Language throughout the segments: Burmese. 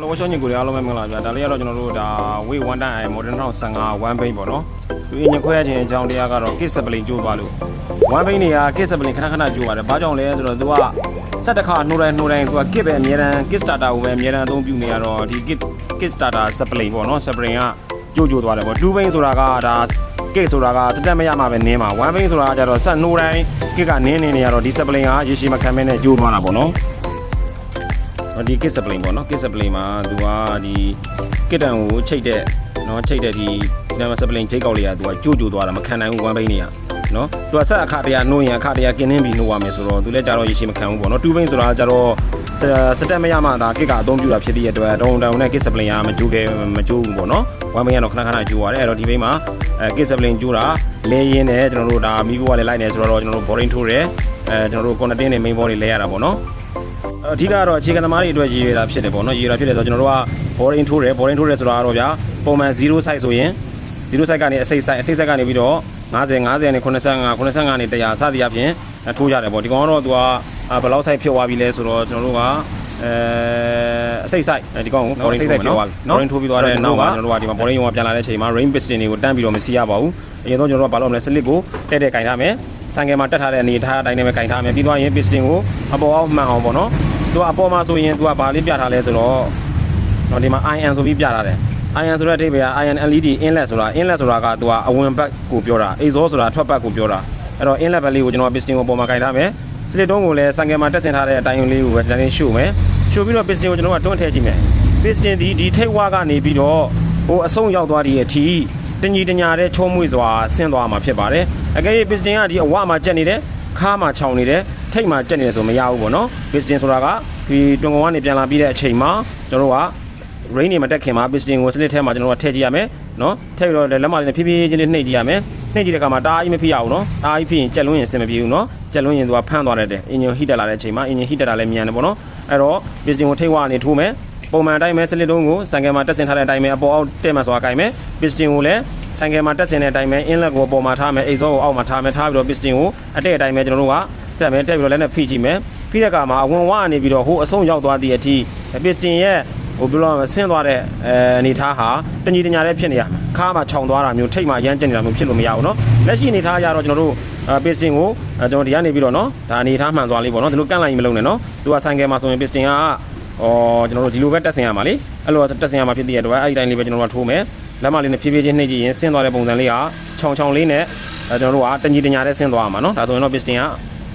လောဝရှောညင်ကိုတွေအားလုံးပဲမင်္ဂလာပါဗျာဒါလေးကတော့ကျွန်တော်တို့ဒါ way 1 time modern 2015 one paint ပေါ့နော်ဒီအရင်ခွဲရခြင်းအကြောင်းတရားကတော့ kit spling ကျိုးပါလို့ one paint တွေက kit spling ခဏခဏကျိုးပါတယ်ဘာကြောင့်လဲဆိုတော့သူကစက်တစ်ခါနှိုးတိုင်းနှိုးတိုင်းသူက kit ပဲအများတန်း kit starter ကိုပဲအများတန်းအသုံးပြုနေရတော့ဒီ kit kit starter spling ပေါ့နော် spling ကကျိုးကျိုးသွားတယ်ပေါ့2 paint ဆိုတာကဒါ kit ဆိုတာကစတက်မရမှာပဲနင်းမှာ one paint ဆိုတာကကြတော့စက်နှိုးတိုင်း kit ကနင်းနေနေရတော့ဒီ spling ကရေရှည်မခံမဲနဲ့ကျိုးသွားတာပေါ့နော် ဒီ kit spling ပေါ့နော် kit spling မှာသူကဒီ kit တန်ကိုချိတ်တဲ့နော်ချိတ်တဲ့ဒီဒီနာမ spling ချိတ်ကောက်လေးကသူကကြို့ကြို့သွားတာမခံနိုင်ဘူး one paint နေရနော်သူကဆက်အခါတရနှိုးရင်အခါတရกินနှင်းပြီးနှိုးရမယ်ဆိုတော့သူလည်းကြတော့ရေရှည်မခံဘူးပေါ့နော် two paint ဆိုတာကြတော့စတက်မရမှဒါ kit ကအသုံးပြုတာဖြစ်တဲ့အတွက်တုံတုံနဲ့ kit spling ကမကြိုးခဲမကြိုးဘူးပေါ့နော် one paint ကတော့ခဏခဏကြိုးရတယ်အဲ့တော့ဒီ paint မှာအဲ kit spling ကြိုးတာလဲရင်းနဲ့ကျွန်တော်တို့ဒါမိဖို့ကလည်းလိုက်နေဆိုတော့ကျွန်တော်တို့ boring ထိုးတယ်အဲကျွန်တော်တို့ content နဲ့ main body လဲရတာပေါ့နော် အဓိကတော့အခြေခံသမားတွေအတွက်ရည်ရွယ်တာဖြစ်တယ်ပေါ့နော်ရည်ရွယ်တာဖြစ်တယ်ဆိုတော့ကျွန်တော်တို့က boring ထိုးတယ် boring ထိုးတယ်ဆိုတာကတော့ဗျာပုံမှန်0 size ဆိုရင်0 size ကနေအစိတ် size အစိတ် size ကနေပြီးတော့50 50နဲ့85 85နဲ့100စသည်အပြင်ထိုးကြတယ်ပေါ့ဒီကောင်ကတော့သူကဘယ်လောက် size ဖြစ်သွားပြီလဲဆိုတော့ကျွန်တော်တို့ကအဲ အစိတ် size ဒီကောင်ကို boring ထိုးပြီးသွားပြီ boring ထိုးပြီးသွားတဲ့နောက်ကကျွန်တော်တို့ကဒီမှာ boring ရုံကပြန်လာတဲ့အချိန်မှာ rain piston တွေကိုတန်းပြီးတော့မစီရပါဘူးအရင်တော့ကျွန်တော်တို့ကဘာလို့မလဲ slip ကိုတဲ့တဲ့ကင်ထားမယ်ဆိုင်ကယ်မှာတက်ထားတဲ့အနေထားအတိုင်းနဲ့ပဲကင်ထားမယ်ပြီးသွားရင် piston ကိုအပေါ်အောင်မှန်အောင်ပေါ့နော်သူကအပေါ်မှာဆိုရင်သူကဘာလေးပြထားလဲဆိုတော့တော့ဒီမှာ IN ဆိုပြီးပြထားတယ် IN ဆိုတဲ့အဓိပ္ပာယ်က IN LED inlet ဆိုတာ inlet ဆိုတာကသူကအဝင်ဘက်ကိုပြောတာ exhaust ဆိုတာထွက်ဘက်ကိုပြောတာအဲ့တော့ inlet ဘက်လေးကိုကျွန်တော် piston ကိုပေါ်မှာကင်ထားမယ်စလစ်တုံးကိုလည်းစံကယ်မှာတက်ဆင်ထားတဲ့အတိုင်းလေးကိုပဲဒီတိုင်းရှို့မယ် ရှို့ပြီးတော့ piston ကိုကျွန်တော်ကတွန်းထည့်ကြည့်မယ် piston ဒီဒီထိပ်ဝါကနေပြီးတော့ဟိုအဆုံးရောက်သွားတဲ့အထိတညီတညာတဲ့ချုံးမွေ့စွာဆင်းသွားမှာဖြစ်ပါတယ်အကယ်၍ piston ကဒီအဝမှာကျက်နေတယ်ခါမှာခြောင်နေတယ်ထိတ်မှာကျက်နေတယ်ဆိုမရဘူးပေါ့နော် piston ဆိုတာကဒီတွန်ကုန်ကနေပြန်လာပြီးတဲ့အချိန်မှာကျွန်တော်တို့က rain နေမတက်ခင်မှာ piston ကို slit ထဲမှာကျွန်တော်တို့ထည့်ကြည့်ရမယ်နော်ထည့်ပြီးတော့လက်မလေးနဲ့ဖြည်းဖြည်းချင်းလေးနှိပ်ကြည့်ရမယ် နှိပ်ကြည့်တဲ့အခါမှာတအားကြီးမဖြစ်ရဘူးနော်တအားကြီးဖြစ်ရင်ကြက်လွန်းရင်အဆင်မပြေဘူးနော်ကြက်လွန်းရင်သူကဖမ်းသွားတတ်တယ် engine heat တက်လာတဲ့အချိန်မှာ engine heat တက်တာလည်းမြန်တယ်ပေါ့နော်အဲ့တော့ piston ကိုထိပ်ဝကနေထိုးမယ်ပုံမှန်အတိုင်းပဲ slit တုံးကိုစံကယ်မှာတက်ဆင်ထားတဲ့အတိုင်းပဲအပေါ်အောက်တက်မှဆိုတာကင်မယ် piston ကိုလည်းဆိုင်ကယ်မှာတက်ဆင်တဲ့အတိုင်းပဲ inlet ကိုပေါ်မှာထားမယ် exhaust ကိုအောက်မှာထားမယ်ထားပြီးတော့ piston ကိုအတက်အတိုင်းပဲကျွန်တော်တို့ကတက်မယ်တက်ပြီးတော့လည်းနဲ့ဖိကြည့်မယ်ဖိတဲ့အခါမှာအဝင်ဝကနေပြီးတော့ဟိုအဆုံးရောက်သွားသည့်အထိ piston ရဲ့ ဟိုပြောလို့ဆင်းသွားတဲ့အဲအနေထားဟာတညီတညာလေးဖြစ်နေရခါမှခြောင်သွားတာမျိုးထိတ်မှရမ်းကျက်နေတာမျိုးဖြစ်လို့မရဘူးเนาะလက်ရှိအနေထားရတော့ကျွန်တော်တို့ပစ္စတင်ကိုကျွန်တော်ဒီကနေပြီးတော့เนาะဒါအနေထားမှန်သွားလေးပေါ့เนาะဒီလိုကန့်လိုက်ရင်မလုံးနဲ့เนาะသူကဆိုင်ကယ်မှာဆိုရင်ပစ္စတင်ကအော်ကျွန်တော်တို့ဒီလိုပဲတက်ဆင်ရမှာလေအဲ့လိုတက်ဆင်ရမှာဖြစ်တဲ့အတွက်အဲ့ဒီတိုင်းလေးပဲကျွန်တော်တို့ထိုးမယ်လက်မလေးနဲ့ဖြည်းဖြည်းချင်းနှိပ်ကြည့်ရင်ဆင်းသွားတဲ့ပုံစံလေးကခြောင်ခြောင်လေးနဲ့ကျွန်တော်တို့ကတညီတညာလေးဆင်းသွားမှာเนาะဒါဆိုရင်တော့ပစ္စတင်က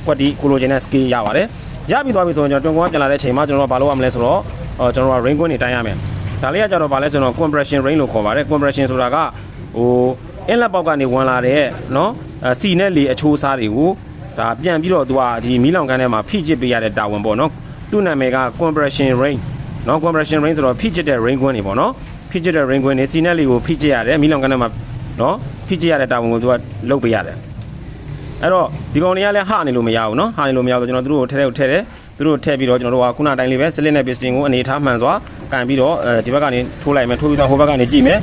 ကွက်တီကိုလိုချင်တဲ့ scale ရပါတယ်ရပြီးသွားပြီဆိုရင်ကျွန်တော်တွန်ကွန်ကပြန်လာတဲ့အချိန်မှာကျွန်တော်တို့ကဘာလုပ်ရမလဲဆိုတော့ အော်ကျွန်တော်တို့က rain ကွင်းတွေတိုင်းရမယ်ဒါလေးကကြတော့ဗာလဲဆိုတော့ compression rain လို့ခေါ်ပါတယ် compression ဆိုတာကဟို inlet ပေါက်ကနေဝင်လာတဲ့เนาะစီနဲ့လေအချိုးစားတွေကိုဒါပြန်ပြီးတော့သူကဒီမီးလောင်ကန်းထဲမှာဖိချစ်ပေးရတဲ့တာဝန်ပေါ့เนาะသူ့နာမည်က compression rain เนาะ compression rain ဆိုတော့ဖိချစ်တဲ့ rain ကွင်းတွေပေါ့เนาะဖိချစ်တဲ့ rain ကွင်းတွေစီနဲ့လေကိုဖိချစ်ရတယ်မီးလောင်ကန်းထဲမှာเนาะဖိချစ်ရတဲ့တာဝန်ကိုသူကလုပ်ပေးရတယ်အဲ့တော့ဒီကောင်တွေကလည်းဟနေလို့မရဘူးเนาะဟနေလို့မရဘူးကျွန်တော်တို့ကိုထဲထဲကိုထဲတယ် သူတို့ထည့်ပြီးတော့ကျွန်တော်တို့ကခုနတိုင်းလေးပဲစလစ်နဲ့ piston ကိုအနေထားမှန်စွာကန်ပြီးတော့အဲဒီဘက်ကနေထိုးလိုက်မယ်ထိုးပြီးတော့ဟိုဘက်ကနေကြည့်မယ်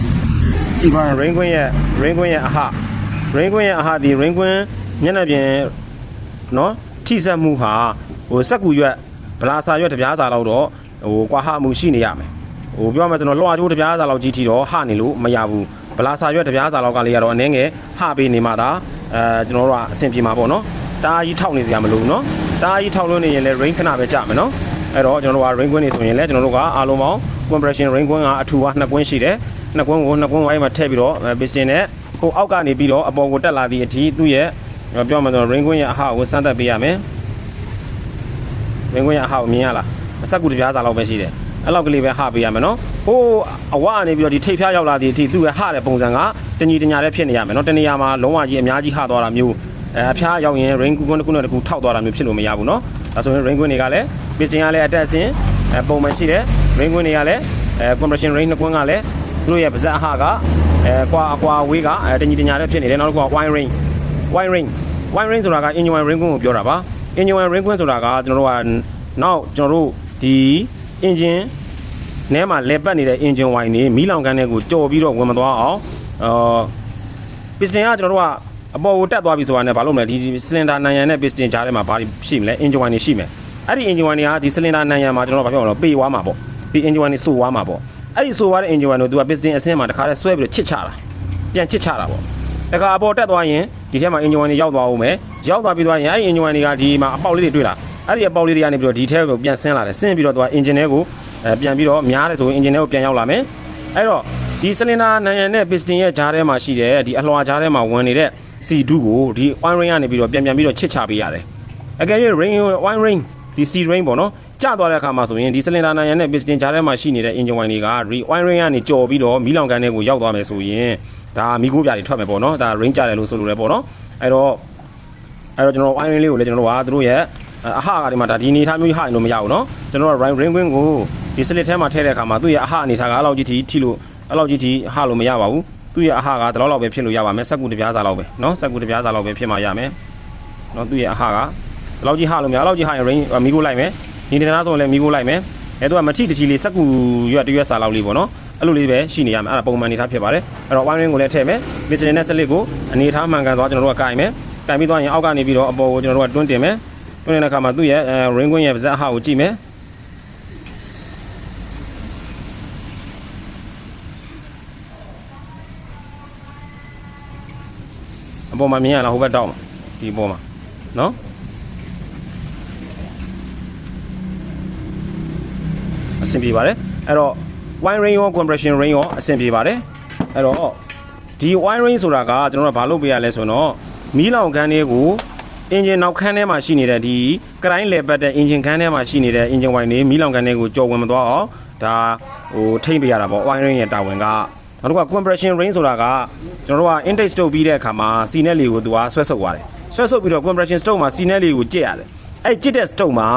ကြည့်ပါ rain ကွင်းရဲ့ rain ကွင်းရဲ့အဟ rain ကွင်းရဲ့အဟဒီ rain ကွင်းမျက်နှာပြင်နော်ထိစက်မှုဟာဟိုစက်ကူရွက်ဗလာစာရွက်တပြားစာလောက်တော့ဟိုကွာဟမှုရှိနေရမယ်ဟိုပြောမှဆိုတော့လွှာချိုးတပြားစာလောက်ကြီးထီတော့ဟနေလို့မရဘူးဗလာစာရွက်တပြားစာလောက်ကလေးကတော့အနည်းငယ်ဟပေးနေမှသာအဲကျွန်တော်တို့ကအဆင်ပြေမှာပေါ့နော် တအားကြီးထောက်နေစရာမလိုဘူးနော်တအားကြီးထောက်လို့နေရင်လည်း rain ခဏပဲကြာမယ်နော်အဲ့တော့ကျွန်တော်တို့က rain ကွင်းနေဆိုရင်လည်းကျွန်တော်တို့ကအားလုံးပေါင်း compression rain ကွင်းကအထူကနှစ်ကွင်းရှိတယ်နှစ်ကွင်းကိုနှစ်ကွင်းကိုအဲ့မှာထည့်ပြီးတော့ piston နဲ့ဟိုအောက်ကနေပြီးတော့အပေါ်ကိုတက်လာသည့်အထိသူ့ရဲ့ပြောမှဆိုတော့ rain ကွင်းရဲ့အဟကိုစမ်းသပ်ပေးရမယ် rain ကွင်းရဲ့အဟကိုမြင်ရလားအဆက်ကူတစ်ပြားစာလောက်ပဲရှိတယ်အဲ့လောက်ကလေးပဲဟပေးရမယ်နော်ဟိုးအဝကနေပြီးတော့ဒီထိပ်ဖျားရောက်လာသည့်အထိသူ့ရဲ့ဟတဲ့ပုံစံကတညီတညာလေးဖြစ်နေရမယ်နော်တနေရာမှာလုံးဝကြီးအများကြီးဟသွားတာမျိုး အဲအဖျားရောက်ရင် rain ကွင်းတစ်ခုနဲ့တစ်ခုထောက်သွားတာမျိုးဖြစ်လို့မရဘူးနော်ဒါဆိုရင် rain ကွင်းတွေကလည်း piston ကလည်းအတက်အဆင်းအဲပုံမှန်ရှိတယ် rain ကွင်းတွေကလည်းအဲ compression rain နှစ်ကွင်းကလည်းသူတို့ရဲ့ပါဇက်အဟကအဲကွာအကွာဝေးကအဲတညီတညာလေးဖြစ်နေတယ်နောက်တစ်ခုက wine ring wine ring wine ring ဆိုတာက engine wine ring ကွင်းကိုပြောတာပါ engine wine ring ကွင်းဆိုတာကကျွန်တော်တို့ကနောက်ကျွန်တော်တို့ဒီ engine နဲမှာလဲပတ်နေတဲ့ engine wine နေမီးလောင်ကန်းတွေကိုကြော်ပြီးတော့ဝင်မသွားအောင်အာ piston ကကျွန်တော်တို့က အပေါ်ကိုတက်သွားပြီဆိုတာနဲ့ဘာလို့မလဲဒီ cylinder နံရံနဲ့ piston ကြားထဲမှာဘာရှိမလဲ engine wine တွေရှိမယ်အဲ့ဒီ engine wine တွေကဒီ cylinder နံရံမှာကျွန်တော်တို့ဘာပြောမလဲပေးသွားမှာပေါ့ဒီ engine 1နေဆိုသွားမှာပေါ့အဲ့ဒီဆိုသွားတဲ့ engine 1ကို तू က piston အဆင်းမှာတခါတည်းဆွဲပြီးတော့ချစ်ချတာပြန်ချစ်ချတာပေါ့တခါအပေါ်တက်သွားရင်ဒီထဲမှာ engine 1နေရောက်သွားအောင်မယ်ရောက်သွားပြီးသွားရင်အဲ့ဒီ engine 1တွေကဒီမှာအပေါက်လေးတွေတွေ့လာအဲ့ဒီအပေါက်လေးတွေကနေပြီးတော့ဒီထဲကိုပြန်ဆင်းလာတယ်ဆင်းပြီးတော့ तू က engine ထဲကိုအဲပြန်ပြီးတော့များတယ်ဆိုရင် engine ထဲကိုပြန်ရောက်လာမယ်အဲ့တော့ဒီစလင်ဒါနံရံနဲ့ piston ရဲ့ဂျားထဲမှာရှိတဲ့ဒီအလွှာဂျားထဲမှာဝင်နေတဲ့ C2 ကိုဒီ oil ring ကနေပြီးတော့ပြန်ပြန်ပြီးတော့ချစ်ချပေးရတယ်အကယ်၍ ring oil ring ဒီ C ring ပေါ့နော်ကျသွားတဲ့အခါမှာဆိုရင်ဒီစလင်ဒါနံရံနဲ့ piston ဂျားထဲမှာရှိနေတဲ့ engine wine တွေက re oil ring ကနေကြော်ပြီးတော့မီးလောင်ကန်တွေကိုရောက်သွားမယ်ဆိုရင်ဒါမီးခိုးပြာတွေထွက်မယ်ပေါ့နော်ဒါ ring ကျတယ်လို့ဆိုလိုတယ်ပေါ့နော်အဲ့တော့အဲ့တော့ကျွန်တော် oil ring လေးကိုလည်းကျွန်တော်တို့ကသူတို့ရဲ့အဟကဒီမှာဒါဒီအနေထားမျိုးဟရင်လို့မရဘူးเนาะကျွန်တော်က ring ring wing ကိုဒီစလစ်ထဲမှာထည့်တဲ့အခါမှာသူ့ရဲ့အဟအနေထားကအဲ့လောက်ကြီးထိထိလို့အဲ့လောက်ကြီးထိဟလို့မရပါဘူး သူ့ရဲ့အဟကဒီလောက်လောက်ပဲဖြစ်လို့ရပါမယ်စက်ကူတပြားစာလောက်ပဲနော်စက်ကူတပြားစာလောက်ပဲဖြစ်မှရမယ်နော်သူ့ရဲ့အဟကဒီလောက်ကြီးဟလို့များဒီလောက်ကြီးဟရင် range မီးကိုလိုက်မယ်ညီတနာဆိုလည်းမီးကိုလိုက်မယ်အဲသူကမထိတချီလေးစက်ကူရွက်တရွက်စာလောက်လေးပေါ့နော်အဲ့လိုလေးပဲရှိနေရမယ်အဲ့ဒါပုံမှန်အနေထားဖြစ်ပါတယ်အဲ့တော့ wiring ကိုလည်းထည့်မယ် mixer နဲ့စလစ်ကိုအနေထားမှန်ကန်သွားကျွန်တော်တို့ကကင်မယ်ကင်ပြီးသွားရင်အောက်ကနေပြီးတော့အပေါ်ကိုကျွန်တော်တို့ကတွန်းတင်မယ်တွန်းတင်တဲ့အခါမှာသူ့ရဲ့ ring ကွင်းရဲ့ပါဇက်အဟကိုကြည့်မယ် ပေါ်မှာမြင်ရလားဟိုဘက်တောက်မှာဒီအပေါ်မှာနော်အဆင်ပြေပါတယ်အဲ့တော့ wine ring ရော compression ring ရောအဆင်ပြေပါတယ်အဲ့တော့ဒီ wine ring ဆိုတာကကျွန်တော်တို့ကဘာလုပ်ပေးရလဲဆိုတော့မီးလောင်ခန်းလေးကို engine နောက်ခန်းထဲမှာရှိနေတဲ့ဒီကတိုင်းလေပတ်တဲ့ engine ခန်းထဲမှာရှိနေတဲ့ engine wine တွေမီးလောင်ခန်းလေးကိုကြော်ဝင်မသွားအောင်ဒါဟိုထိမ့်ပေးရတာပေါ့ wine ring ရဲ့တာဝန်က နောက်တစ်ခုက compression ring ဆိုတာကကျွန်တော်တို့က intake stroke ပြီးတဲ့အခါမှာစီနဲ့လေကိုသူကဆွဲဆုပ်သွားတယ်ဆွဲဆုပ်ပြီးတော့ compression stroke မှာစီနဲ့လေကိုကြက်ရတယ်အဲ့ကြက်တဲ့ stroke မှာ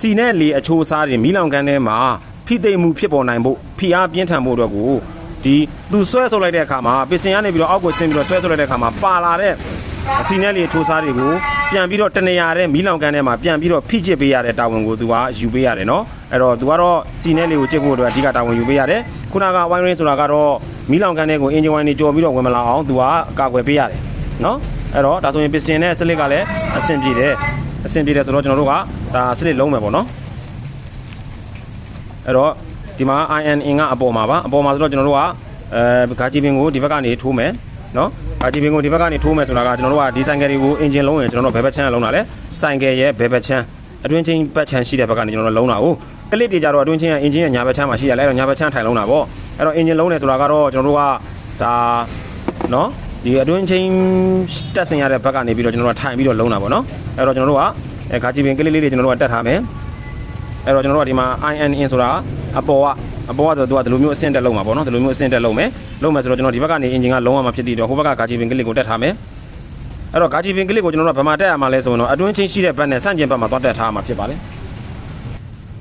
စီနဲ့လေအချိုးစားတွေမီးလောင်ကန်းထဲမှာဖိသိမ့်မှုဖြစ်ပေါ်နိုင်ဖို့ဖိအားပြင်းထန်ဖို့အတွက်ကိုဒီသူဆွဲဆုပ်လိုက်တဲ့အခါမှာပစ္စင်ကနေပြီးတော့အောက်ကိုဆင်းပြီးတော့ဆွဲဆုပ်လိုက်တဲ့အခါမှာပါလာတဲ့ အစီနဲ့လေအချိုးစားတွေကိုပြန်ပြီးတော့တနေရာတဲ့မီးလောင်ကန်းထဲမှာပြန်ပြီးတော့ဖိချစ်ပေးရတဲ့တာဝန်ကိုသူကယူပေးရတယ်နော်အဲ့တော့သူကတော့စီနဲ့လေကိုချစ်ဖို့အတွက်အဓိကတာဝန်ယူပေးရတယ်ခုနကဝိုင်းရင်းဆိုတာကတော့မီးလောင်ကန်းထဲကိုအင်ဂျင်ဝိုင်းတွေကြော်ပြီးတော့ဝင်မလာအောင်သူကကာကွယ်ပေးရတယ်နော်အဲ့တော့ဒါဆိုရင်ပစ္စင်နဲ့စလစ်ကလည်းအဆင်ပြေတယ်အဆင်ပြေတယ်ဆိုတော့ကျွန်တော်တို့ကဒါစလစ်လုံးမယ်ပေါ့နော်အဲ့တော့ဒီမှာ IN in ကအပေါ်မှာပါအပေါ်မှာဆိုတော့ကျွန်တော်တို့ကအဲဂါဂျီပင်ကိုဒီဘက်ကနေထိုးမယ် နော်ဂါဂျီပင်ကိုဒီဘက်ကနေထိုးမယ်ဆိုတာကကျွန်တော်တို့ကဒီဆိုင်ကယ်တွေကိုအင်ဂျင်လုံးရင်ကျွန်တော်တို့ဘယ်ဘက်ချမ်းလုံးတာလဲဆိုင်ကယ်ရဲ့ဘယ်ဘက်ချမ်းအတွင်းချင်းဘက်ချမ်းရှိတဲ့ဘက်ကနေကျွန်တော်တို့လုံးတာကိုကလစ်တွေကြတော့အတွင်းချင်းကအင်ဂျင်ရဲ့ညာဘက်ချမ်းမှာရှိရလဲအဲ့တော့ညာဘက်ချမ်းထိုင်လုံးတာပေါ့အဲ့တော့အင်ဂျင်လုံးတယ်ဆိုတာကတော့ကျွန်တော်တို့ကဒါနော်ဒီအတွင်းချင်းတက်ဆင်ရတဲ့ဘက်ကနေပြီးတော့ကျွန်တော်တို့ထိုင်ပြီးတော့လုံးတာပေါ့နော်အဲ့တော့ကျွန်တော်တို့ကအဲဂါဂျီပင်ကလစ်လေးတွေကျွန်တော်တို့ကတက်ထားမယ်အဲ့တော့ကျွန်တော်တို့ကဒီမှာ IN in ဆိုတာအပေါ်က အပေါ်ကဆိုတော့သူကဒီလိုမျိုးအဆင့်တက်လုံးမှာပေါ့နော်ဒီလိုမျိုးအဆင့်တက်လုံးမယ်လုံးမယ်ဆိုတော့ကျွန်တော်ဒီဘက်ကနေ engine ကလုံးဝမှာဖြစ်တည်တော့ဟိုဘက်ကဂါချီပင်ကလစ်ကိုတက်ထားမယ်အဲ့တော့ဂါချီပင်ကလစ်ကိုကျွန်တော်တို့ကဗမာတက်ရမှာလဲဆိုရင်တော့အတွင်းချင်းရှိတဲ့ဘက်နဲ့ဆန့်ကျင်ဘက်မှာသွားတက်ထားမှာဖြစ်ပါတယ်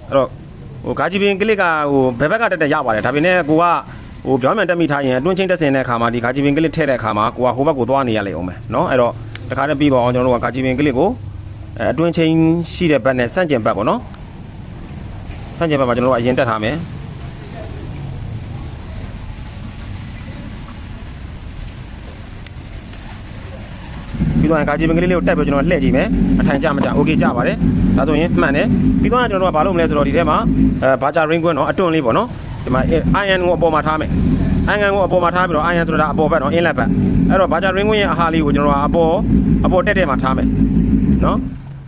အဲ့တော့ဟိုဂါချီပင်ကလစ်ကဟိုဘယ်ဘက်ကတက်တက်ရပါတယ်ဒါပေမဲ့ကိုကဟိုပြောင်းပြန်တက်မိထားရင်အတွင်းချင်းတက်စင်တဲ့အခါမှာဒီဂါချီပင်ကလစ်ထည့်တဲ့အခါမှာကိုကဟိုဘက်ကိုသွားနေရလိမ့်အောင်မယ်နော်အဲ့တော့တခါတည်းပြီးတော့အောင်ကျွန်တော်တို့ကဂါချီပင်ကလစ်ကိုအဲအတွင်းချင်းရှိတဲ့ဘက်နဲ့ဆန့်ကျင်ဘက်ပေါ့နော်ဆန့်ကျင်ဘက်မှာကျွန်တော်တို့အရင်တက်ထားမယ် ပြီးတော့ကာဂျီပင်ကလေးလေးကိုတက်ပြီးကျွန်တော်လှည့်ကြည့်မယ်အထိုင်ကြမကြโอเคကြပါတယ်ဒါဆိုရင်မှန်တယ်ပြီးတော့ကျွန်တော်တို့ကဘာလုပ်မလဲဆိုတော့ဒီထဲမှာအဲဘာချာရင်းကွန်းเนาะအတွန်းလေးပေါ့เนาะဒီမှာ iron ကိုအပေါ်မှာထားမယ် iron ကိုအပေါ်မှာထားပြီးတော့ iron ဆိုတာအပေါ်ဘက်เนาะ inlet ဘက်အဲ့တော့ဘာချာရင်းကွန်းရဲ့အဟာလေးကိုကျွန်တော်တို့ကအပေါ်အပေါ်တက်တက်မှာထားမယ်เนาะ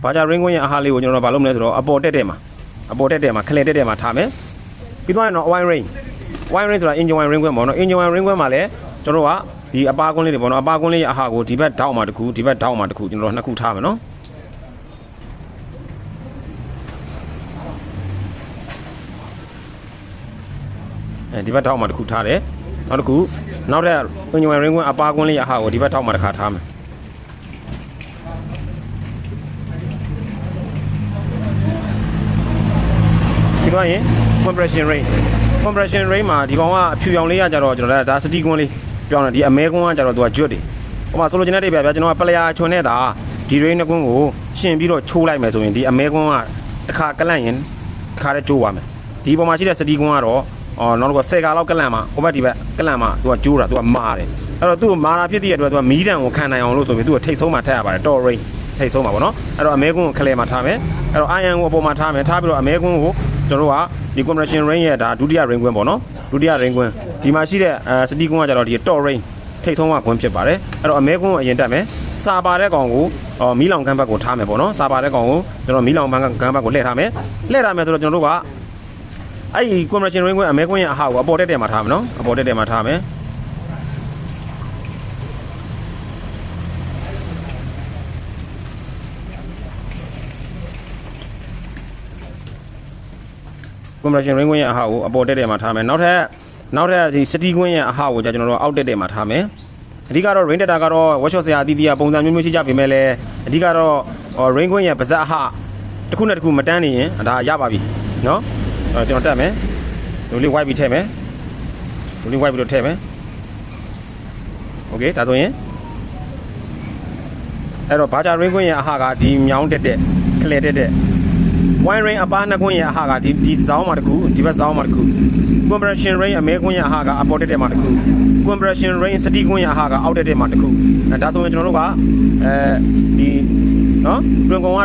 ဘာချာရင်းကွန်းရဲ့အဟာလေးကိုကျွန်တော်တို့ကဘာလုပ်မလဲဆိုတော့အပေါ်တက်တက်မှာ အပေါ်တက်တက်မှာခလဲတက်တက်မှာထားမယ်ပြီးတော့တော့ wine ring wine ring ဆိုတာ engine wine ring ခွင့်ပေါ့နော် engine wine ring ခွင့်မှာလည်းကျွန်တော်တို့က ဒီအပါကွန်းလေးတွေပေါ့နော်အပါကွန်းလေးရဲ့အဟာကိုဒီဘက်ထောက်မှာတစ်ခုဒီဘက်ထောက်မှာတစ်ခုကျွန်တော်တို့နှစ်ခုထားမယ်နော်အဲဒီဘက်ထောက်မှာတစ်ခုထားတယ်နောက်တစ်ခုနောက်ထပ် engine wine ring ခွင့်အပါကွန်းလေးရဲ့အဟာကိုဒီဘက်ထောက်မှာတစ်ခါထားမယ်ပြီးတော့ရင် compression rate compression rate မှာဒီကောင်ကအဖြူရောင်လေးရကြတော့ကျွန်တော်ဒါစတီကွန်းလေး ပြောင်းတယ်ဒီအမဲကွန်းကကြတော့သူကကျွတ်တယ်ဟိုမှာဆိုလိုချင်တဲ့တိတ်ပဲဗျာကျွန်တော်ကပလျာချွန်နေတာဒီ rate နှစ်ကွန်းကိုရှင်ပြီးတော့ချိုးလိုက်မယ်ဆိုရင်ဒီအမဲကွန်းကတစ်ခါကလန့်ရင်တစ်ခါတည်းကျိုးသွားမယ်ဒီပေါ်မှာရှိတဲ့စတီကွန်းကတော့အော်နောက်တော့10ကာလောက်ကလန့်မှာဟိုဘက်ဒီဘက်ကလန့်မှာသူကကျိုးတာသူကမာတယ်အဲ့တော့သူ့ကိုမာတာဖြစ်တဲ့အတွက်သူကမီးတံကိုခံနိုင်အောင်လို့ဆိုပြီးသူ့ကိုထိတ်ဆုံးမှာထည့်ရပါတယ် torque rate ထထိတ်ဆုံးပါဗောနော်အဲ့တော့အမဲကွန်းကိုခလဲမှာထားမယ်အဲ့တော့ iron ကိုအပေါ်မှာထားမယ်ထားပြီးတော့အမဲကွန်းကိုကျွန်တော်တို့ကဒီ compression ring ရဲ့ဒါဒုတိယ ring ကွန်းပေါ့နော်ဒုတိယ ring ကွန်းဒီမှာရှိတဲ့အဲစတီကွန်းကကြတော့ဒီ top ring ထိတ်ဆုံးကကွန်းဖြစ်ပါတယ်အဲ့တော့အမဲကွန်းကိုအရင်တက်မယ်စာပါတဲ့ကောင်ကိုအော်မီးလောင်ကမ်းဘက်ကိုထားမယ်ပေါ့နော်စာပါတဲ့ကောင်ကိုကျွန်တော်မီးလောင်ဘက်ကကမ်းဘက်ကိုလှည့်ထားမယ်လှည့်ထားမယ်ဆိုတော့ကျွန်တော်တို့ကအဲ့ဒီ compression ring ကွန်းအမဲကွန်းရဲ့အဟာကိုအပေါ်တက်တက်မှာထားမယ်နော်အပေါ်တက်တက်မှာထားမယ် compression ring ကွင်းရဲ့အဟကိုအပေါ်တက်တဲ့မှာထားမယ်နောက်ထပ်နောက်ထပ်ဒီ city ကွင်းရဲ့အဟကိုじゃကျွန်တော်တို့အောက်တက်တဲ့မှာထားမယ်အဓိကတော့ ring တက်တာကတော့ workshop ဆရာအသီးသီးကပုံစံမျိုးမျိုးရှိကြပေမဲ့လည်းအဓိကတော့ ring ကွင်းရဲ့ပါဇက်အဟတစ်ခုနဲ့တစ်ခုမတန်းနေရင်ဒါရပါပြီเนาะအဲကျွန်တော်တက်မယ်လူလေး white ပြီးထည့်မယ်လူလေး white ပြီးတော့ထည့်မယ်โอเคဒါဆိုရင်အဲ့တော့ဘာဂျာ ring ကွင်းရဲ့အဟကဒီမြောင်းတက်တဲ့ခလဲတက်တဲ့ wine ring အပားနှစ်ခွင်းရဲ့အဟာကဒီဒီဇောင်းမှာတစ်ခုဒီဘက်ဇောင်းမှာတစ်ခု compression ring အမဲခွင်းရဲ့အဟာကအပေါ်တက်တက်မှာတစ်ခု compression ring စတီခွင်းရဲ့အဟာကအောက်တက်တက်မှာတစ်ခုအဲဒါဆိုရင်ကျွန်တော်တို့ကအဲဒီနော်တွင်ကုံက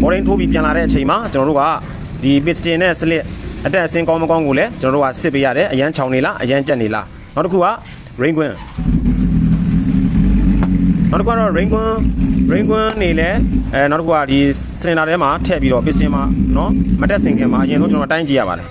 boring ထိုးပြီးပြန်လာတဲ့အချိန်မှာကျွန်တော်တို့ကဒီ piston နဲ့ slit အတက်အဆင်းကောင်းမကောင်းကိုလည်းကျွန်တော်တို့ကစစ်ပေးရတယ်အရန်ချောင်နေလားအရန်ကြက်နေလားနောက်တစ်ခုက ring ခွင်း နောက်တစ်ခုကတော့ ring ကွန်း ring ကွန်းနေလဲအဲနောက်တစ်ခုကဒီ cylinder ထဲမှာထည့်ပြီးတော့ piston မှာเนาะမတက်စင်ခင်မှာအရင်ဆုံးကျွန်တော်တိုင်းကြည့်ရပါတယ်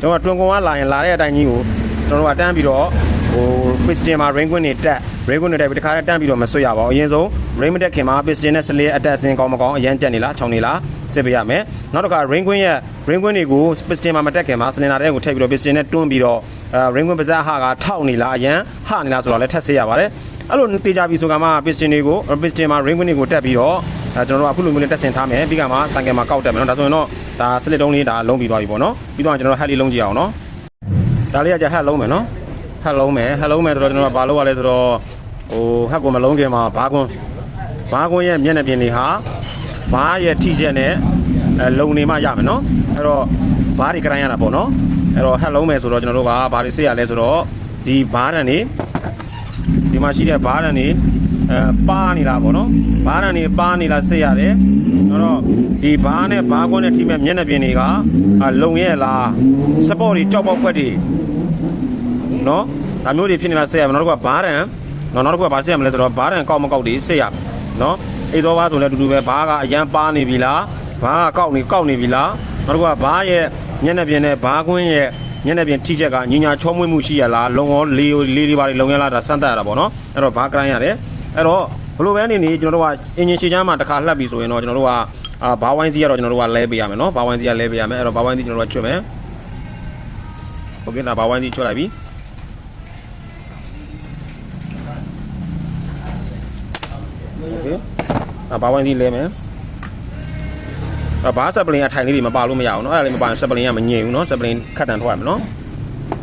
ကျွန်တော်တွင်ကုံကလာရင်လာတဲ့အတိုင်းကြီးကိုကျွန်တော်တို့ကတန်းပြီးတော့ဟို piston မှာ ring ကွင်းနေတက် ring ကွင်းနေတက်ပြီးတခါတည်းတန်းပြီးတော့မဆွတ်ရပါဘူးအရင်ဆုံး ring မတက်ခင်မှာ piston နဲ့ slit အတက်အဆင်းကောင်းမကောင်းအရင်တက်နေလားခြောင်နေလားစစ်ပေးရမယ်နောက်တစ်ခါ ring ကွင်းရဲ့ ring ကွင်းတွေကို piston မှာမတက်ခင်မှာ cylinder ထဲကိုထည့်ပြီးတော့ piston နဲ့တွန်းပြီးတော့အဲ ring ကွင်းပါးစပ်ဟာကထောက်နေလားအရင်ဟနေလားဆိုတော့လည်းထပ်စစ်ရပါတယ်အဲ့လိုတေချာပြီဆိုကမှ piston တွေကို piston မှာ ring ကွင်းတွေကိုတက်ပြီးတော့ အဲကျွန်တော်တို့အခုလိုမျိုးလေးတက်ဆင်ထားမယ်ပြီးကမှဆိုင်ကယ်မှာကောက်တက်မယ်နော်ဒါဆိုရင်တော့ဒါ slit တုံးလေးဒါလုံးပြီးသွားပြီပေါ့နော်ပြီးတော့ကျွန်တော်တို့ head လေးလုံးကြည့်အောင်နော်ဒါလေးကကြာဟက်လုံးမယ်နော်ဟက်လုံးမယ်ဟက်လုံးမယ်ဆိုတော့ကျွန်တော်ကဘာလုပ်ရလဲဆိုတော့ဟိုဟက်ကိုမလုံးခင်မှာဘာကွန်းဘာကွန်းရဲ့မျက်နှာပြင်တွေဟာဘာရဲ့ထိချက်နဲ့အဲလုံနေမှရမယ်နော်အဲ့တော့ဘာတွေကတိုင်းရတာပေါ့နော်အဲ့တော့ဟက်လုံးမယ်ဆိုတော့ကျွန်တော်တို့ကဘာတွေစစ်ရလဲဆိုတော့ဒီဘားတန်နေဒီမှာရှိတဲ့ဘားတန်နေ အဲပါနေတာပေါ့နော်ဘားတန်နေပါနေလားစစ်ရတယ်အဲ့တော့ဒီဘားနဲ့ဘားကွန်းနဲ့ထိမဲ့မျက်နှာပြင်တွေကအာလုံရဲ့လားစပေါ့တွေကြောက်ပေါက်ခွက်တွေနော်ဒါမျိုးတွေဖြစ်နေတာဆက်ရမယ်နောက်တစ်ခုကဘားရန်နော်နောက်တစ်ခုကဘာဆက်ရမလဲဆိုတော့ဘားရန်ကောက်မကောက်တွေဆက်ရမယ်နော်အိတ်သောဘားဆိုလည်းအတူတူပဲဘားကအရန်ပါနေပြီလားဘားကကောက်နေကောက်နေပြီလားနောက်တစ်ခုကဘားရဲ့မျက်နှာပြင်နဲ့ဘားကွင်းရဲ့မျက်နှာပြင်ထိချက်ကညညာချောမွေ့မှုရှိရလားလုံရောလေးလေးတွေပါလေလုံရလားဒါစမ်းသပ်ရတာပေါ့နော်အဲ့တော့ဘားကရိုင်းရတယ် အဲ့တော့ဘလိုပဲနေနေကျွန်တော်တို့ကအင်ဂျင်ရှည်ချမ်းမှာတစ်ခါလှပ်ပြီဆိုရင်တော့ကျွန်တော်တို့ကအာဘားဝိုင်းစီကတော့ကျွန်တော်တို့ကလဲပေးရမယ်နော်ဘားဝိုင်းစီကလဲပေးရမယ်အဲ့တော့ဘားဝိုင်းစီကျွန်တော်တို့ကချွတ်မယ်โอเคဒါဘားဝိုင်းစီချွတ်လိုက်ပြီ โอเคအဘာဝိုင်းစီလဲမယ်အဘာဆက်ပလင်အထိုင်လေးတွေမပါလို့မရအောင်เนาะအဲ့ဒါလေးမပါရင်ဆက်ပလင်ကမငြိမ်ဘူးเนาะဆက်ပလင်ခတ်တန်ထွက်ရမယ်เนาะ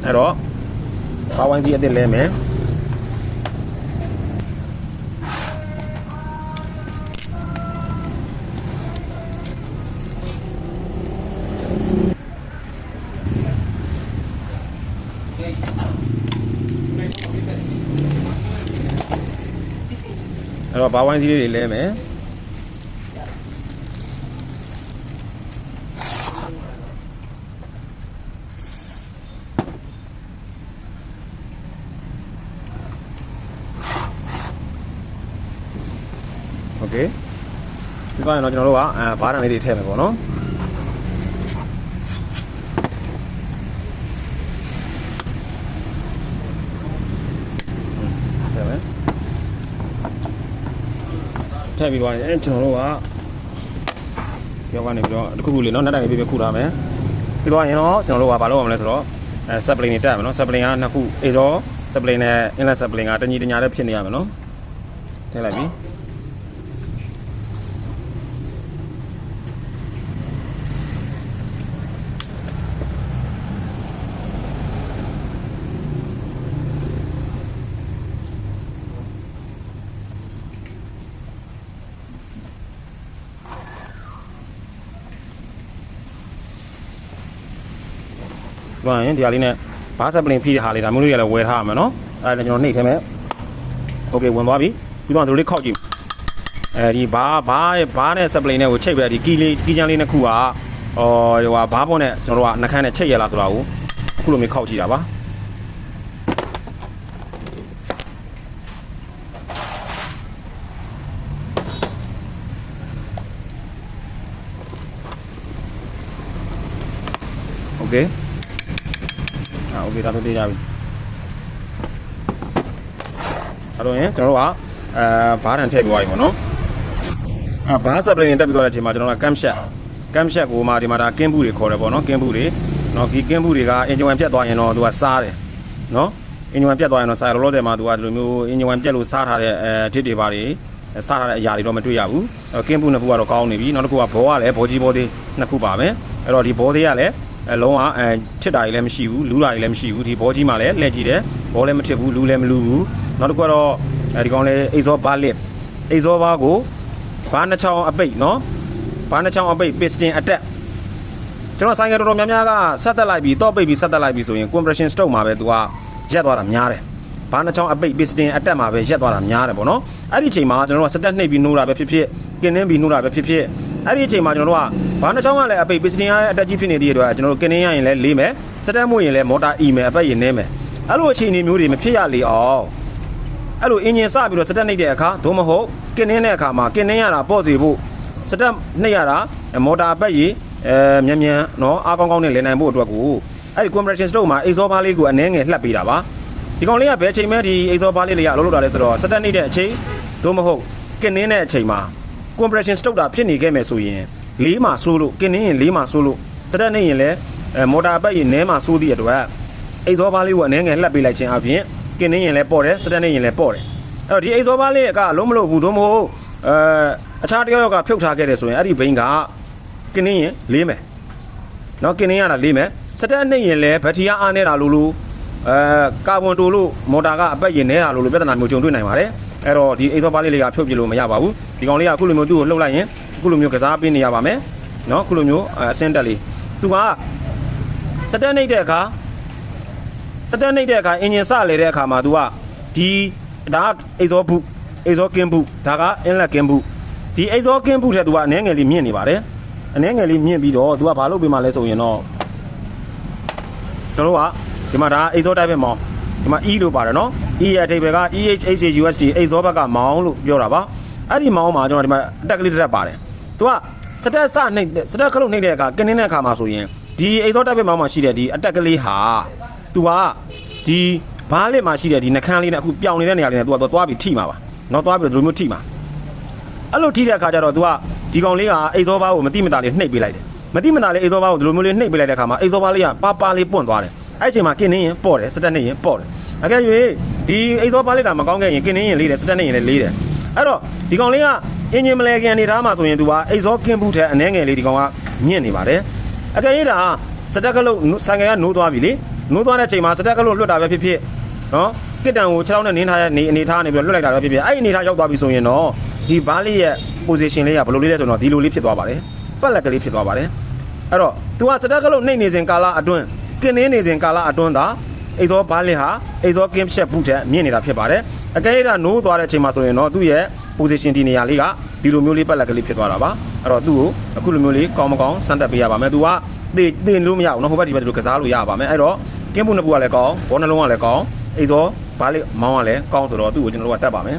အဲ့တော့ဘာဝိုင်းစီအစ်စ်လဲမယ် အဲ့တော့ဘာဝိုင်းစီလေးတွေလဲမယ်โอเคဒီပိုင်းတော့ကျွန်တော်တို့ကအဲဘားတန်လေးတွေထည့်မယ်ပေါ့နော် ထည့်ပြီးသွားတယ်အဲကျွန်တော်တို့ကပြောကနေပြီးတော့တစ်ခုခုလေးနော်နှစ်တိုင်လေးပြပြခုထားမယ်ပြီးတော့ရင်တော့ကျွန်တော်တို့ကဘာလုပ်ရမလဲဆိုတော့အဲဆက်ပလင်တွေတက်ရမယ်နော်ဆက်ပလင်ကနှစ်ခုအေတော့ဆက်ပလင်နဲ့ inlet ဆက်ပလင်ကတညီတညာတည်းဖြစ်နေရမယ်နော်ထည့်လိုက်ပြီ သွားရင်ဒီဟာလေးနဲ့ဘားဆက်ပလင်ဖိတဲ့ဟာလေးဒါမျိုးလေးတွေလည်းဝယ်ထားရမယ်နော်အဲ့ဒါကျွန်တော်နှိပ်ထဲမယ်โอเคဝင်သွားပြီပြီးတော့တို့လေးခောက်ကြည့်အဲဒီဘားဘားရဲ့ဘားနဲ့ဆက်ပလင်နဲ့ကိုချိတ်ပဲဒီကီလေးကီချန်လေးနှစ်ခုကအော်ဟိုဟာဘားပေါ်နဲ့ကျွန်တော်တို့ကနှခမ်းနဲ့ချိတ်ရလားဆိုတာကိုအခုလိုမျိုးခောက်ကြည့်တာပါโอเค อ่าโอเคဒါဆိုတေးကြပြီအဲ့တော့ရင်ကျွန်တော်တို့ကအဲဘားတန်ထည့်ပြီးသွားပြီပေါ့နော်အဲဘားဆက်ပလင်တက်ပြီးသွားတဲ့အချိန်မှာကျွန်တော်တို့ကကမ်ရှက်ကမ်ရှက်ကိုမှဒီမှာဒါကင်းဘူးတွေခေါ်တယ်ပေါ့နော်ကင်းဘူးတွေနော်ဒီကင်းဘူးတွေကအင်ဂျင်ဝင်ပြတ်သွားရင်တော့သူကစားတယ်နော်အင်ဂျင်ဝင်ပြတ်သွားရင်တော့စားလောလောဆယ်မှာသူကဒီလိုမျိုးအင်ဂျင်ဝင်ပြတ်လို့စားထားတဲ့အဲတစ်တွေပါတွေစားထားတဲ့အရာတွေတော့မတွေ့ရဘူးအဲကင်းဘူးနှစ်ခုကတော့ကောင်းနေပြီနောက်တစ်ခုကဘောကလည်းဘောကြီးဘောသေးနှစ်ခုပါပဲအဲ့တော့ဒီဘောသေးကလည်း အလုံးဝအဲထစ်တာကြီးလည်းမရှိဘူးလူးတာကြီးလည်းမရှိဘူးဒီဘောကြီးမှလည်းလက်ကြည့်တယ်ဘောလည်းမထစ်ဘူးလူးလည်းမလူးဘူးနောက်တစ်ခုကတော့အဲဒီကောင်လေးအိဇောဘာလစ်အိဇောဘာကိုဘားနှစ်ချောင်းအပိတ်နော်ဘားနှစ်ချောင်းအပိတ် piston အတက်ကျွန်တော်ဆိုင်ကတော်တော်များများကဆက်သက်လိုက်ပြီးတော့ပိတ်ပြီးဆက်သက်လိုက်ပြီးဆိုရင် compression stroke မှာပဲသူကရက်သွားတာများတယ် ဘားနှစ်ချောင်းအပိတ် piston အတက်မှာပဲရက်သွားတာများတယ်ပေါ့နော်အဲ့ဒီအချိန်မှာကျွန်တော်တို့ကစတက်နှိပ်ပြီးနှိုးတာပဲဖြစ်ဖြစ်ကင်းနှင်းပြီးနှိုးတာပဲဖြစ်ဖြစ်အဲ့ဒီအချိန်မှာကျွန်တော်တို့ကဘားနှစ်ချောင်းကလည်းအပိတ် piston ရဲ့အတက်ကြီးဖြစ်နေသေးတဲ့အတွက်ကျွန်တော်တို့ကင်းနှင်းရရင်လည်းလေးမယ်စတက်မှုရင်လည်းမော်တာအီမယ်အပိတ်ရင်နဲမယ်အဲ့လိုအခြေအနေမျိုးတွေမဖြစ်ရလေအောင်အဲ့လိုအင်ဂျင်စပြီးတော့စတက်နှိပ်တဲ့အခါသို့မဟုတ်ကင်းနှင်းတဲ့အခါမှာကင်းနှင်းရတာပေါ့စီဖို့စတက်နှိပ်ရတာမော်တာပတ်ရည်အဲမြန်မြန်နော်အားကောင်းကောင်းနဲ့လည်နိုင်ဖို့အတွက်ကိုအဲ့ဒီ compression stroke မှာ exhaust ဘားလေးကိုအနှဲငယ်လှပ်ပေးတာပါ ဒီကောင်လေးကဘယ်ချိန်မှဒီ exhaust ဘားလေးလေးကအလုပ်လုပ်တာလဲဆိုတော့စတက်နှိပ်တဲ့အချိန်သို့မဟုတ်ကင်းနှင်းတဲ့အချိန်မှာ compression stroke တာဖြစ်နေခဲ့မယ်ဆိုရင်လေးမှာဆိုးလို့ကင်းနှင်းရင်လေးမှာဆိုးလို့စတက်နှိပ်ရင်လည်းအဲမော်တာပတ်ရည်နဲမှာဆိုးသည့်အတွက်အိတ်သောဘားလေးကိုအနှဲငယ်လှပ်ပေးလိုက်ခြင်းအပြင်ကင်းနေရင်လည်းပေါ့တယ်စတက်နေရင်လည်းပေါ့တယ်အဲ့တော့ဒီအိတ်သောဘားလေးကအလုံးမလို့ဘူးသို့မဟုတ်အဲအခြားတစ်ယောက်ကဖြုတ်ထားခဲ့တယ်ဆိုရင်အဲ့ဒီဘိန်းကကင်းနေရင်လေးမယ်နော်ကင်းနေရတာလေးမယ်စတက်နေရင်လည်းဘက်ထရီကအားနေတာလို့လို့ အဲကာဗွန်တူလို့မော်တာကအပတ်ရင်နဲတာလို့လို့ပြဿနာမျိုးကြုံတွေ့နိုင်ပါတယ်အဲ့တော့ဒီအိမ်သောပါလေးလေးကဖြုတ်ပြလို့မရပါဘူးဒီကောင်လေးကအခုလိုမျိုးသူ့ကိုလှုပ်လိုက်ရင်အခုလိုမျိုးကစားပေးနေရပါမယ်နော်အခုလိုမျိုးအဆင့်တက်လေးသူကစတက်နှိပ်တဲ့အခါစတက်နှိပ်တဲ့အခါအင်ဂျင်စလေတဲ့အခါမှာသူကဒီဒါကအိမ်သောဘူးအိမ်သောကင်းဘူးဒါကအင်လက်ကင်းဘူးဒီအိမ်သောကင်းဘူးထက်သူကအနည်းငယ်လေးမြင့်နေပါတယ်အနည်းငယ်လေးမြင့်ပြီးတော့သူကဘာလုပ်ပေးမှလဲဆိုရင်တော့ကျွန်တော်တို့က ဒီမှာဒါ exhaust type ပဲမောင်းဒီမှာ E လို့ပါတယ်နော် E ရဲ့အဓိပ္ပာယ်က EHHUSD exhaust ဘက်ကမောင်းလို့ပြောတာပါအဲ့ဒီမောင်းမှာကျွန်တော်ဒီမှာအတက်ကလေးတစ်တက်ပါတယ်သူကစတက်စနှိပ်စတက်ခလုတ်နှိပ်တဲ့အခါကင်းနေတဲ့အခါမှာဆိုရင်ဒီ exhaust type ပဲမောင်းမှာရှိတဲ့ဒီအတက်ကလေးဟာသူကဒီဘားလစ်မှာရှိတဲ့ဒီနှခမ်းလေးနဲ့အခုပြောင်နေတဲ့နေရာလေးနဲ့သူကသွားပြီးထိမှာပါနော်သွားပြီးတော့ဒီလိုမျိုးထိမှာအဲ့လိုထိတဲ့အခါကျတော့သူကဒီကောင်လေးကအိတ်သောဘားကိုမတိမတာလေးနှိပ်ပေးလိုက်တယ်မတိမတာလေးအိတ်သောဘားကိုဒီလိုမျိုးလေးနှိပ်ပေးလိုက်တဲ့အခါမှာအိတ်သောဘားလေးကပါပါလေးပွန့်သွားတယ် အဲ့အချိန်မှာကင်းနေရင်ပေါ့တယ်စတက်နေရင်ပေါ့တယ်။အကယ်၍ဒီအိတ်သောဘားလေးတာမကောင်းခဲ့ရင်ကင်းနေရင်လေးတယ်စတက်နေရင်လည်းလေးတယ်။အဲ့တော့ဒီကောင်လေးကအင်ဂျင်မလဲကန်နေထားမှာဆိုရင် तू ကအိတ်သောကင်းဘူးတဲ့အနေငယ်လေးဒီကောင်ကမြင့်နေပါတယ်။အကယ်၍ဒါစတက်ကလုံးဆိုင်ကကနိုးသွားပြီလေ။နိုးသွားတဲ့အချိန်မှာစတက်ကလုံးလွတ်တာပဲဖြစ်ဖြစ်နော်ကစ်တန်ကို6လောက်နဲ့နင်းထားတဲ့နေအနေထားနေပြီးလွတ်လိုက်တာပဲဖြစ်ဖြစ်အဲ့ဒီအနေထားရောက်သွားပြီဆိုရင်တော့ဒီဘားလေးရဲ့ position လေးကဘယ်လိုလေးလဲဆိုတော့ဒီလိုလေးဖြစ်သွားပါတယ်ပတ်လက်ကလေးဖြစ်သွားပါတယ်အဲ့တော့ तू ကစတက်ကလုံးနှိမ့်နေစဉ်ကာလအတွင်း ကင်းနေနေစဉ်ကာလအတွင်းသာအိတ်သောဘားလေးဟာအိတ်သောကင်းဖြတ်ဘူးတဲ့မြင့်နေတာဖြစ်ပါတယ်အကယ်၍ဒါနိုးသွားတဲ့အချိန်မှာဆိုရင်တော့သူ့ရဲ့ position ဒီနေရာလေးကဒီလိုမျိုးလေးပတ်လက်ကလေးဖြစ်သွားတာပါအဲ့တော့သူ့ကိုအခုလိုမျိုးလေးကောင်းမကောင်းစမ်းတက်ပေးရပါမယ် तू ကတေးတင်လို့မရဘူးနော်ဟိုဘက်ဒီဘက်ဒီလိုကစားလို့ရပါမယ်အဲ့တော့ကင်းဘူးနှစ်ဘူးကလည်းကောင်းဘောနှလုံးကလည်းကောင်းအိတ်သောဘားလေးမောင်းကလည်းကောင်းဆိုတော့သူ့ကိုကျွန်တော်တို့ကတက်ပါမယ်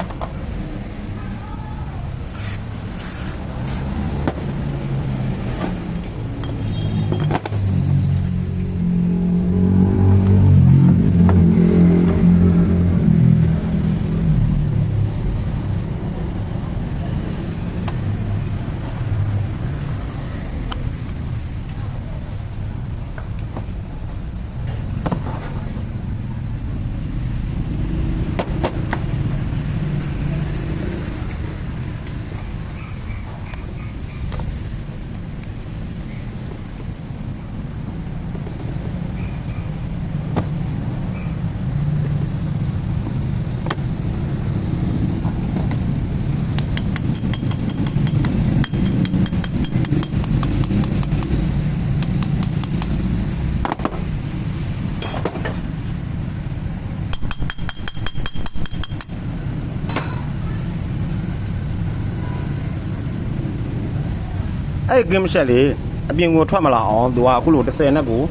အဲ့ကင်းရှက်လေးအပြင်ကိုထွက်မလာအောင်သူကအခုလို30နဲ့ကို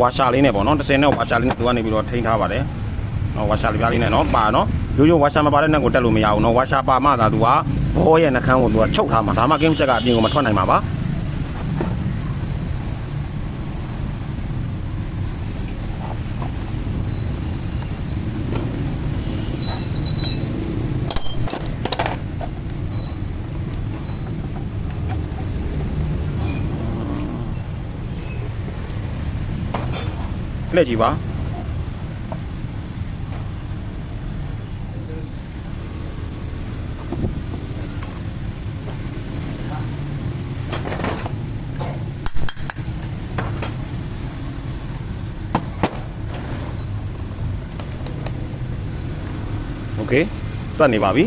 ဝါရှာလေးနဲ့ပေါ့နော်30နဲ့ဝါရှာလေးနဲ့သူကနေပြီးတော့ထိန်းထားပါတယ်နော်ဝါရှာလေးပြားလေးနဲ့နော်ပါနော်ရိုးရိုးဝါရှာမပါတဲ့နဲ့ကိုတက်လို့မရဘူးနော်ဝါရှာပါမှသာသူကဘောရဲ့နှကန်းကိုသူကချုပ်ထားမှာဒါမှကင်းရှက်ကအပြင်ကိုမထွက်နိုင်မှာပါ လက်ကြည့်ပါโอเคတွတ်နေပါပြီ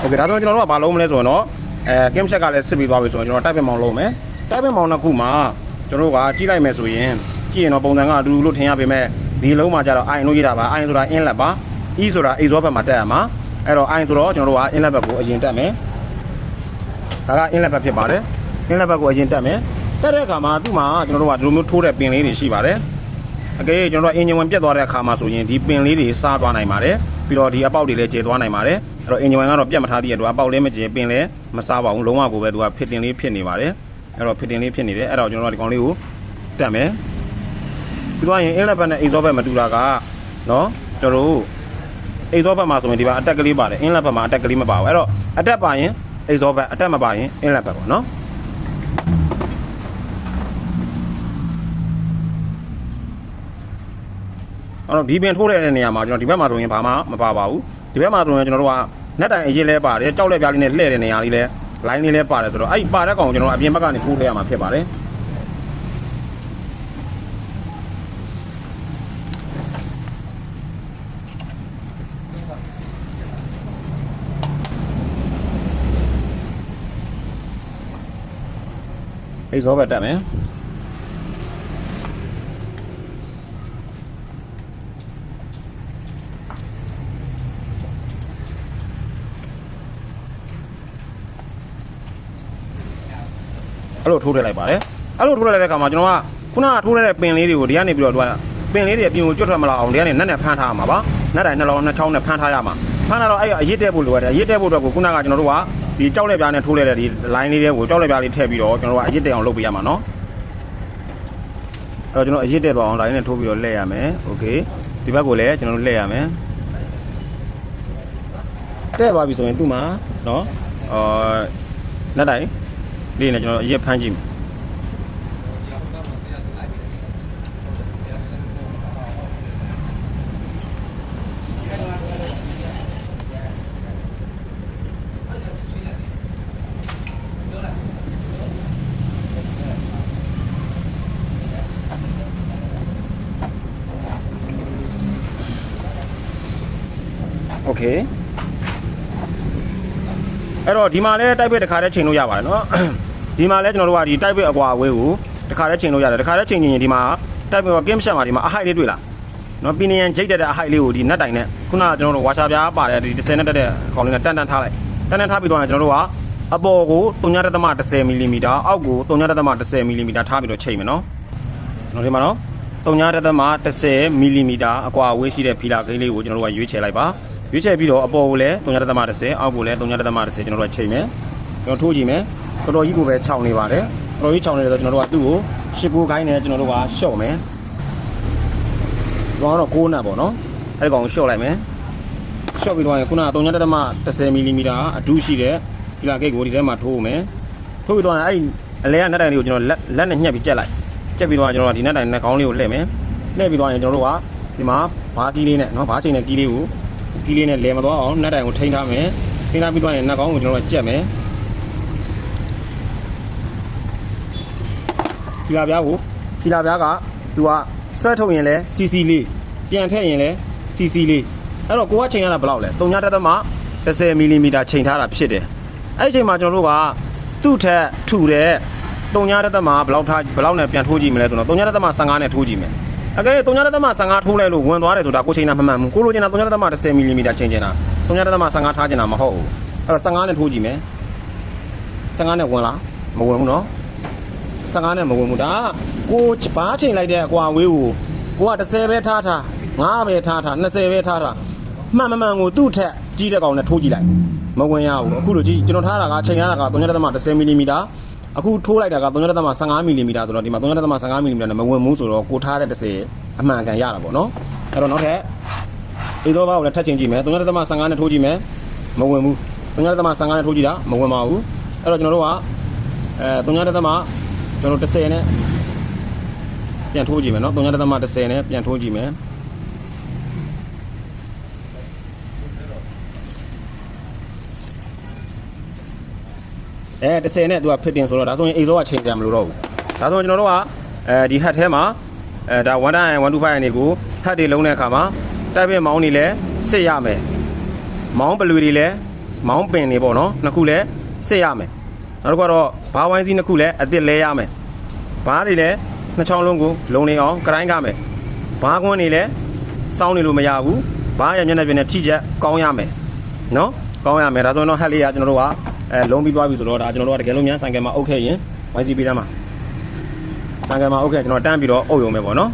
โอเคဒါဆိုကျွန်တော်တို့ကဘာလုံးမလဲဆိုတော့အဲကင်းချက်ကလည်းစစ်ပြီးသွားပြီဆိုတော့ကျွန်တော်တိုက်ပင်မောင်လုံးမယ်တိုက်ပင်မောင်တစ်ခုမှာကျွန်တော်တို့ကကြီးလိုက်မယ်ဆိုရင် ကြည့်ရင်တော့ပုံစံကအတူတူလို့ထင်ရပေမဲ့ဒီလုံးမှာကျတော့အိုင်လို့ရေးတာပါအိုင်ဆိုတာအင်းလက်ပါအီဆိုတာအေဇောဘက်မှာတက်ရမှာအဲ့တော့အိုင်ဆိုတော့ကျွန်တော်တို့ကအင်းလက်ဘက်ကိုအရင်တက်မယ်ဒါကအင်းလက်ဘက်ဖြစ်ပါတယ်အင်းလက်ဘက်ကိုအရင်တက်မယ်တက်တဲ့အခါမှာသူ့မှာကျွန်တော်တို့ကဒီလိုမျိုးထိုးတဲ့ပင်လေးတွေရှိပါတယ်အကယ်ကျွန်တော်တို့ကအင်ဂျင်ဝင်ပြတ်သွားတဲ့အခါမှာဆိုရင်ဒီပင်လေးတွေစားသွားနိုင်ပါတယ်ပြီးတော့ဒီအပေါက်တွေလည်းကျေသွားနိုင်ပါတယ်အဲ့တော့အင်ဂျင်ဝင်ကတော့ပြတ်မထားသေးတဲ့အတွက်အပေါက်လည်းမကျေပင်လည်းမစားပါဘူးလုံးဝကိုပဲသူကဖစ်တင်လေးဖြစ်နေပါတယ်အဲ့တော့ဖစ်တင်လေးဖြစ်နေတယ်အဲ့တော့ကျွန်တော်တို့ကဒီကောင်လေးကိုတက်မယ် ပြီးတော့ရင်အင်းလက်ဘက်နဲ့အိဇောဘက်မတူတာကနော်ကျွန်တော်တို့အိဇောဘက်မှာဆိုရင်ဒီပါအတက်ကလေးပါတယ်အင်းလက်ဘက်မှာအတက်ကလေးမပါဘူးအဲ့တော့အတက်ပါရင်အိဇောဘက်အတက်မပါရင်အင်းလက်ဘက်ပေါ့နော်အဲ့တော့ဒီပင်ထိုးတဲ့နေရာမှာကျွန်တော်ဒီဘက်မှာဆိုရင်ဘာမှမပါပါဘူးဒီဘက်မှာဆိုရင်ကျွန်တော်တို့ကနက်တိုင်အရင်လဲပါတယ်ကြောက်လက်ပြားလေးနဲ့လှည့်တဲ့နေရာလေးလဲလိုင်းလေးလဲပါတယ်ဆိုတော့အဲ့ဒီပါတဲ့ကောင်ကိုကျွန်တော်အပြင်ဘက်ကနေထိုးထည့်ရမှာဖြစ်ပါတယ် အိတ်ဇောဘက်တက်မယ်အဲ့လိုထိုးထည့်လိုက်ပါတယ်အဲ့လိုထိုးထည့်လိုက်တဲ့အခါမှာကျွန်တော်ကခုနကထိုးထည့်တဲ့ပင်လေးတွေကိုဒီကနေပြီးတော့သူကပင်လေးတွေအပြင်ကိုကျွတ်ထွက်မလာအောင်ဒီကနေနက်နဲ့ဖမ်းထားရမှာပါနက်တိုင်းနှလုံးနှချောင်းနဲ့ဖမ်းထားရမှာဖမ်းလာတော့အဲ့အရစ်တက်ဖို့လိုရတယ်အရစ်တက်ဖို့အတွက်ကိုခုနကကျွန်တော်တို့က ဒီကြောက်လက်ပြားနဲ့ထိုးလိုက်တဲ့ဒီ line လေးတွေကိုကြောက်လက်ပြားလေးထည့်ပြီးတော့ကျွန်တော်တို့ကအရစ်တက်အောင်လုပ်ပေးရမှာနော် အဲ့တော့ကျွန်တော်အရစ်တက်သွားအောင် line နဲ့ထိုးပြီးတော့လှည့်ရမယ်โอเคဒီဘက်ကိုလည်းကျွန်တော်တို့လှည့်ရမယ်တဲ့ပါပြီဆိုရင်သူ့မှာเนาะအာလက်တိုင်လေးနဲ့ကျွန်တော်အရစ်ဖမ်းကြည့် ကေအဲ့တော့ဒီမှာလည်းတိုက်ပိတ်တစ်ခါတည်းချိန်လို့ရပါတယ်နော်ဒီမှာလည်းကျွန်တော်တို့ကဒီတိုက်ပိတ်အကွာအဝေးကိုတစ်ခါတည်းချိန်လို့ရတယ်တစ်ခါတည်းချိန်ချင်ရင်ဒီမှာတိုက်ပိတ်ကကင်းမရှက်မှာဒီမှာအဟိုက်လေးတွေ့လားနော်ပီနီယန်ဂျိတ်တဲ့အဟိုက်လေးကိုဒီနက်တိုင်နဲ့ခုနကကျွန်တော်တို့ဝါရှာပြားပါတယ်ဒီ10နဲ့တက်တဲ့ခေါင်းလေးနဲ့တန်တန်ထားလိုက်တန်တန်ထားပြီးတော့ကျွန်တော်တို့ကအပေါ်ကို3.30မီလီမီတာအောက်ကို3.30မီလီမီတာထားပြီးတော့ချိန်မယ်နော်ကျွန်တော်ဒီမှာနော်3.30မီလီမီတာအကွာအဝေးရှိတဲ့ဖီလာကိန်းလေးကိုကျွန်တော်တို့ကရွေးချယ်လိုက်ပါ ရွေးချယ်ပြီးတော့အပေါ်ကိုလည်း3.10အောက်ကိုလည်း3.10ကျွန်တော်တို့ကချိန်မယ်ကျွန်တော်ထိုးကြည့်မယ်တော်တော်ကြီးကိုပဲခြောက်နေပါတယ်တော်တော်ကြီးခြောက်နေတယ်ဆိုကျွန်တော်တို့ကသူ့ကိုရှစ်ကိုခိုင်းနဲ့ကျွန်တော်တို့ကရှော့မယ်တော့တော့6နပ်ပေါ့နော်အဲ့ဒီကောင်ကိုရှော့လိုက်မယ်ရှော့ပြီးတော့ရင်ခုနက3.10မီလီမီတာအတူရှိတဲ့ဖီလာကိတ်ကိုဒီထဲမှာထိုးမယ်ထိုးပြီးတော့ရင်အဲ့ဒီအလဲကနက်တိုင်လေးကိုကျွန်တော်လက်လက်နဲ့ညှက်ပြီးကြက်လိုက်ကြက်ပြီးတော့ကျွန်တော်ကဒီနက်တိုင်နဲ့ခေါင်းလေးကိုလှည့်မယ်လှည့်ပြီးတော့ရင်ကျွန်တော်တို့ကဒီမှာဘာကီးလေးနဲ့နော်ဘာချိန်နဲ့ကီးလေးကို ကီးလေးနဲ့လဲမသွားအောင်နက်တိုင်ကိုထိန်းထားမယ်ထိန်းထားပြီးတော့ရင်နက်ကောင်းကိုကျွန်တော်တို့ကကြက်မယ်ဖီလာပြားကိုဖီလာပြားကသူကဆွဲထုတ်ရင်လဲ CC လေးပြန်ထည့်ရင်လဲ CC လေးအဲ့တော့ကိုကချိန်ရတာဘယ်လောက်လဲ3.10မီလီမီတာချိန်ထားတာဖြစ်တယ်အဲ့ဒီချိန်မှာကျွန်တော်တို့ကသူ့ထက်ထူတဲ့3.10မှာဘယ်လောက်ထားဘယ်လောက်နဲ့ပြန်ထိုးကြည့်မလဲဆိုတော့3.15နဲ့ထိုးကြည့်မယ် အကယ်၍3.15ထိုးလိုက်လို့ဝင်သွားတယ်ဆိုတာကိုချိန်တာမမှန်ဘူးကိုလိုချင်တာ3.10မီလီမီတာချိန်ချင်တာ3.15ထားချင်တာမဟုတ်ဘူးအဲ့တော့15နဲ့ထိုးကြည့်မယ်15နဲ့ဝင်လားမဝင်ဘူးနော်15နဲ့မဝင်ဘူးဒါကကိုဘားချိန်လိုက်တဲ့အကွာဝေးကိုကိုက30ပဲထားထား9ပဲထားထား20ပဲထားထားမှန်မှန်မှန်ကိုသူ့ထက်ကြီးတဲ့ကောင်နဲ့ထိုးကြည့်လိုက်မဝင်ရဘူးအခုလိုကြည့်ကျွန်တော်ထားတာကချိန်ရတာက3.10မီလီမီတာ အခုထိုးလိုက်တာက3.15မီလီမီတာဆိုတော့ဒီမှာ3.15မီလီမီတာနဲ့မဝင်ဘူးဆိုတော့ကိုထားတဲ့30အမှန်ကန်ရတာပေါ့နော်အဲ့တော့နောက်ထပ်အေးသောဘာကိုလည်းထပ်ချိန်ကြည့်မယ်3.15နဲ့ထိုးကြည့်မယ်မဝင်ဘူး3.15နဲ့ထိုးကြည့်တာမဝင်ပါဘူးအဲ့တော့ကျွန်တော်တို့ကအဲ3.15ကျွန်တော်30နဲ့ပြန်ထိုးကြည့်မယ်နော်3.30နဲ့ပြန်ထိုးကြည့်မယ် အဲ30နဲ့သူကဖစ်တင်ဆိုတော့ဒါဆိုရင်အိဇောကချိန်ကြမလို့တော့ဘူးဒါဆိုရင်ကျွန်တော်တို့ကအဲဒီဟတ်ထဲမှာအဲဒါ1 time 125နေကိုဟတ်တွေလုံးတဲ့အခါမှာတက်ပြင်းမောင်းနေလဲစစ်ရမယ်မောင်းပလွေတွေလဲမောင်းပင်တွေပေါ့နော်နှစ်ခုလဲစစ်ရမယ်နောက်တစ်ခုကတော့ဘာဝိုင်းစီးနှစ်ခုလဲအစ်စ်လဲရမယ်ဘားတွေလဲနှစ်ချောင်းလုံးကိုလုံနေအောင်ကတိုင်းကားမယ်ဘားကွန်းတွေလဲစောင်းနေလို့မရဘူးဘားရဲ့မျက်နှာပြင်နဲ့ထိချက်ကောင်းရမယ်နော်ကောင်းရမယ်ဒါဆိုရင်တော့ဟက်လေးကကျွန်တော်တို့က အဲလုံးပြီးသွားပြီဆိုတော့ဒါကျွန်တော်တို့ကတကယ်လို့များဆိုင်ကယ်မှာအုပ်ခဲ့ရင် YC ပေးသားမှာဆိုင်ကယ်မှာအုပ်ခဲ့ကျွန်တော်တန်းပြီးတော့အုပ်ရုံပဲပေါ့နော်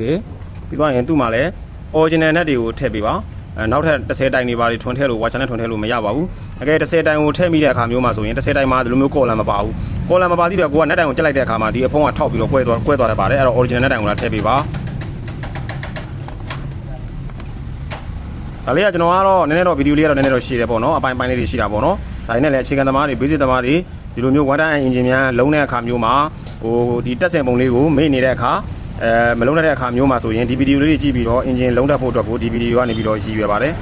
okay ပြီးတော့ရင်သူ့မှာလည်း original net တွေကိုထည့်ပေးပါနောက်ထပ်30တိုင်တွေပါတွေထွန်းထည့်လို့ watch channel ထွန်းထည့်လို့မရပါဘူးအကယ်30တိုင်ကိုထည့်မိတဲ့အခါမျိုးမှာဆိုရင်30တိုင်မှာဒီလိုမျိုး column မပါဘူး column မပါသေးတော့ကိုက net တိုင်ကိုကြက်လိုက်တဲ့အခါမှာဒီအဖုံးကထောက်ပြီးတော့ကွဲသွားကွဲသွားတတ်ပါတယ်အဲ့တော့ original net တိုင်ကိုလာထည့်ပေးပါဒါလေးကကျွန်တော်ကတော့နည်းနည်းတော့ဗီဒီယိုလေးကတော့နည်းနည်းတော့ရှိတယ်ပေါ့နော်အပိုင်းပိုင်းလေးတွေရှိတာပေါ့နော်ဒါနဲ့လည်းအခြေခံသမားတွေ basic သမားတွေဒီလိုမျိုး one time engine များလုံးတဲ့အခါမျိုးမှာဟိုဒီတက်ဆင်ပုံလေးကိုမေ့နေတဲ့အခါ အဲမလုံးတဲ့အခါမျိုးမှာဆိုရင်ဒီဗီဒီယိုလေးတွေကြည့်ပြီးတော့ engine လုံးတက်ဖို့အတွက်ကိုဒီဗီဒီယိုကနေပြီးတော့ရည်ရွယ်ပါတယ်